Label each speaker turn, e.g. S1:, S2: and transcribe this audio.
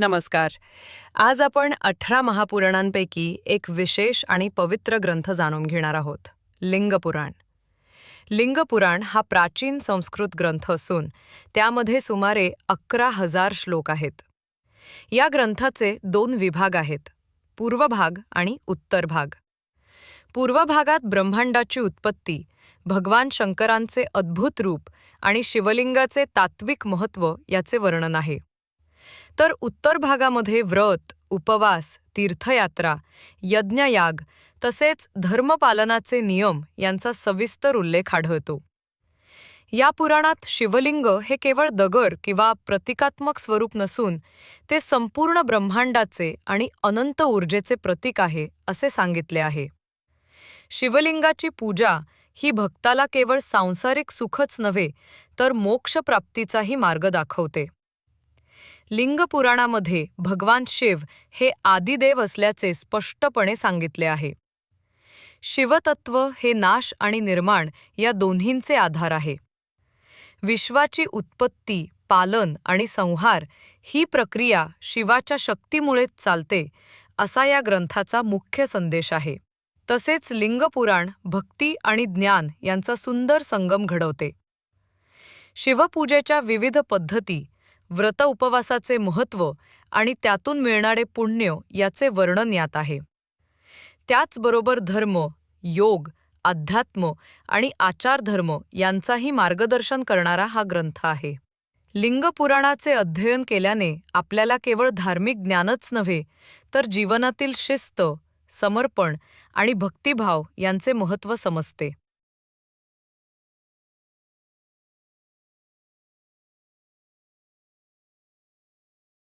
S1: नमस्कार. आज आपण अठरा महापुराणांपैकी एक विशेष आणि पवित्र ग्रंथ जाणून घेणार आहोत लिंगपुराण. लिंगपुराण हा प्राचीन संस्कृत ग्रंथ असून त्यामध्ये सुमारे अकरा हजार श्लोक आहेत. या ग्रंथाचे दोन विभाग आहेत पूर्व भाग आणि उत्तर भाग. पूर्व भागात ब्रह्मांडाची उत्पत्ती भगवान शंकरांचे अद्भुत रूप आणि शिवलिंगाचे तात्विक महत्त्व याचे वर्णन आहे. तर उत्तर भागामध्ये व्रत उपवास तीर्थयात्रा यज्ञयाग तसेच धर्मपालनाचे नियम यांचा सविस्तर उल्लेख आढळतो. या पुराणात शिवलिंग हे केवळ दगड किंवा प्रतिकात्मक स्वरूप नसून ते संपूर्ण ब्रह्मांडाचे आणि अनंत ऊर्जेचे प्रतीक आहे असे सांगितले आहे. शिवलिंगाची पूजा ही भक्ताला केवळ सांसारिक सुखच नव्हे तर मोक्षप्राप्तीचाही मार्ग दाखवते. लिंगपुराणामध्ये भगवान शिव हे आदिदेव असल्याचे स्पष्टपणे सांगितले आहे. शिवतत्व हे नाश आणि निर्माण या दोन्हींचे आधार आहे. विश्वाची उत्पत्ती पालन आणि संहार ही प्रक्रिया शिवाच्या शक्तीमुळेच चालते असा या ग्रंथाचा मुख्य संदेश आहे. तसेच लिंगपुराण भक्ती आणि ज्ञान यांचा सुंदर संगम घडवते. शिवपूजेच्या विविध पद्धती व्रत उपवासाचे महत्त्व आणि त्यातून मिळणारे पुण्य याचे वर्णन यात आहे. त्याचबरोबर धर्म योग अध्यात्म आणि आचारधर्म यांचाही मार्गदर्शन करणारा हा ग्रंथ आहे. लिंगपुराणाचे अध्ययन केल्याने आपल्याला केवळ धार्मिक ज्ञानच नव्हे तर जीवनातील शिस्त समर्पण आणि भक्तिभाव यांचे महत्त्व समजते.